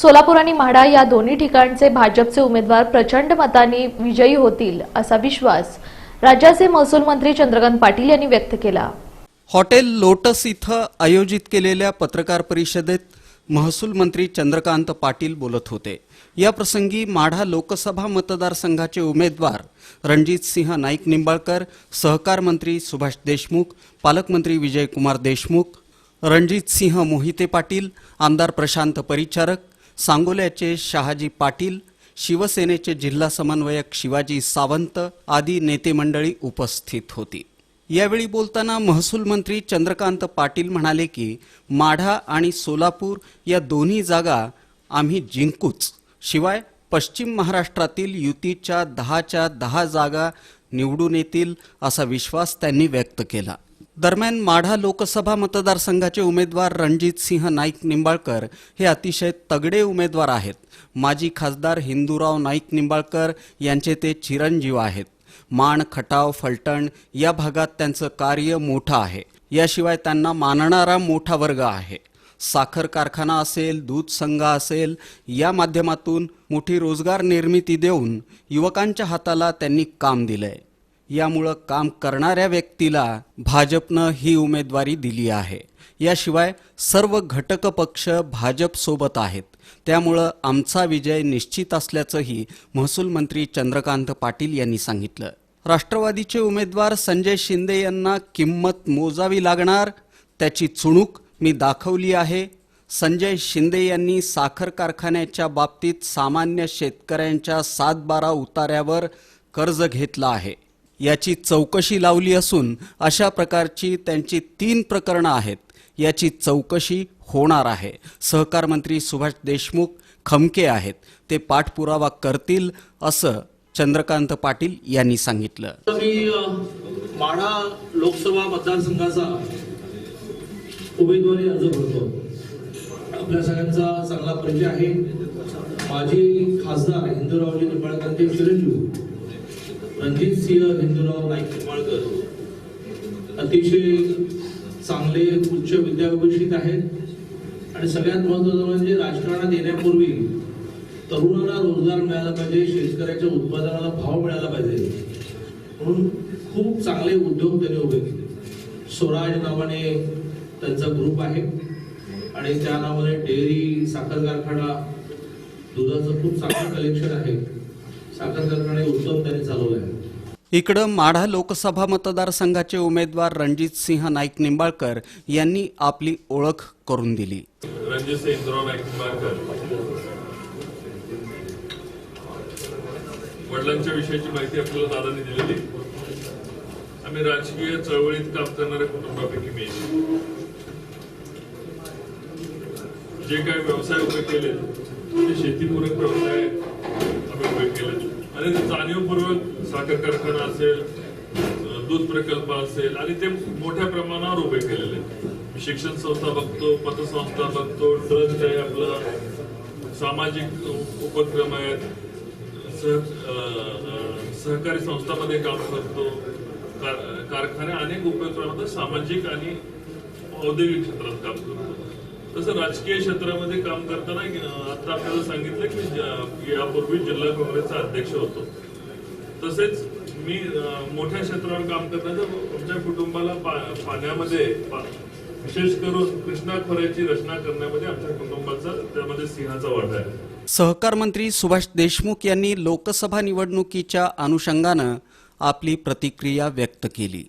सोलापूर आणि म्हाडा या दोन्ही ठिकाणचे भाजपचे उमेदवार प्रचंड मतांनी विजयी होतील असा विश्वास राज्याचे महसूल मंत्री चंद्रकांत पाटील यांनी व्यक्त केला. हॉटेल लोटस इथं आयोजित केलेल्या पत्रकार परिषदेत महसूल मंत्री चंद्रकांत पाटील बोलत होते. या प्रसंगी माढा लोकसभा मतदारसंघाचे उमेदवार रणजित सिंह नाईक निंबाळकर सहकार मंत्री सुभाष देशमुख पालकमंत्री विजयकुमार देशमुख रणजित सिंह मोहिते पाटील आमदार प्रशांत परिचारक सांगोल्याचे शहाजी पाटील शिवसेनेचे जिल्हा समन्वयक शिवाजी सावंत आदी नेते मंडळी उपस्थित होती. यावेळी बोलताना महसूल मंत्री चंद्रकांत पाटील म्हणाले की माढा आणि सोलापूर या दोन्ही जागा आम्ही जिंकूच. शिवाय पश्चिम महाराष्ट्रातील युतीच्या दहाच्या दहा जागा निवडून येतील असा विश्वास त्यांनी व्यक्त केला. दरम्यान माढा लोकसभा मतदारसंघाचे उमेदवार रणजित सिंह नाईक निंबाळकर हे अतिशय तगडे उमेदवार आहेत. माजी खासदार हिंदूराव नाईक निंबाळकर यांचे ते चिरंजीव आहेत. माण खटाव फलटण या भागात त्यांचं कार्य मोठं आहे. याशिवाय त्यांना मानणारा मोठा वर्ग आहे. साखर कारखाना असेल दूध संघ असेल या माध्यमातून मोठी रोजगार निर्मिती देऊन युवकांच्या हाताला त्यांनी काम दिलंय. यामुळं काम करणाऱ्या व्यक्तीला भाजपनं ही उमेदवारी दिली आहे. याशिवाय सर्व घटक पक्ष भाजपसोबत आहेत. त्यामुळं आमचा विजय निश्चित असल्याचंही महसूल मंत्री चंद्रकांत पाटील यांनी सांगितलं. राष्ट्रवादीचे उमेदवार संजय शिंदे यांना किंमत मोजावी लागणार त्याची चुणूक मी दाखवली आहे. संजय शिंदे यांनी साखर कारखान्याच्या बाबतीत सामान्य शेतकऱ्यांच्या सातबारा उतार्यावर कर्ज घेतलं आहे. याची चौकशी लावली असून अशा प्रकारची त्यांची तीन प्रकरणं आहेत. याची चौकशी होणार आहे. सहकार मंत्री सुभाष देशमुख खमके आहेत. ते पाठपुरावा करतील असं चंद्रकांत पाटील यांनी सांगितलं. मी माढा लोकसभा मतदारसंघाचा उमेदवारी अर्ज भरतो. आपल्या सगळ्यांचा चांगला परिचय आहे. माझे खासदार हिंदूरावजी निंबाळकरांचे चिरंजीव रणजित सिंह हिंदूराव नाईक निंबाळकर अतिशय चांगले उच्च विद्याभूषित आहेत. आणि सगळ्यात महत्वाचं म्हणजे राजकारणात येण्यापूर्वी तरुणांना रोजगार मिळाला पाहिजे शेतकऱ्याच्या उत्पादनाला भाव मिळाला पाहिजे. म्हणून खूप चांगले उद्योग त्यांनी उभे केले. स्वराज नावाने त्यांचा ग्रुप आहे. आणि त्या नावाने डेअरी साखर कारखाना दुधाचं खूप चांगलं कलेक्शन आहे. त्यांनी चालवलं आहे इकडं माढा लोकसभा मतदारसंघाचे उमेदवार रणजित सिंह नाईक निंबाळकर यांनी आपली ओळख करून दिली. रणजित सिंह नाईक निंबाळकर. वडिलांच्या विषयीची माहिती आपल्याला दादांनी दिलेली. आम्ही राजकीय चळवळीत काम करणाऱ्या कुटुंबापैकी मी. जे काही व्यवसाय उभे केले ते शेतीपूरक व्यवसाय आम्ही केला आणि जाणीवपूर्वक साखर कारखाना असेल दूध प्रकल्प असेल आणि ते मोठ्या प्रमाणावर उभे केलेले शिक्षण संस्था बघतो पतसंस्था बघतो ट्रस्ट आहे आपलं सामाजिक उपक्रम आहेत. सह सहकारी संस्थामध्ये काम करतो. कार- कारखाने अनेक उपक्रमात सामाजिक आणि औद्योगिक क्षेत्रात काम करतो. तसं राजकीय क्षेत्रामध्ये काम करताना आता आपल्याला सांगितलं की यापूर्वी जिल्हा काँग्रेसचा अध्यक्ष होतो. तसेच मी मोठ्या क्षेत्रावर काम करताना आमच्या कुटुंबाला पा- पाण्यामध्ये पा- विशेष करून कृष्णा खोऱ्याची रचना करण्यामध्ये आमच्या कुटुंबाचा त्यामध्ये सिंहाचा वाटा आहे. सहकार मंत्री सुभाष देशमुख यांनी लोकसभा निवडणुकीच्या अनुषंगानं आपली प्रतिक्रिया व्यक्त केली.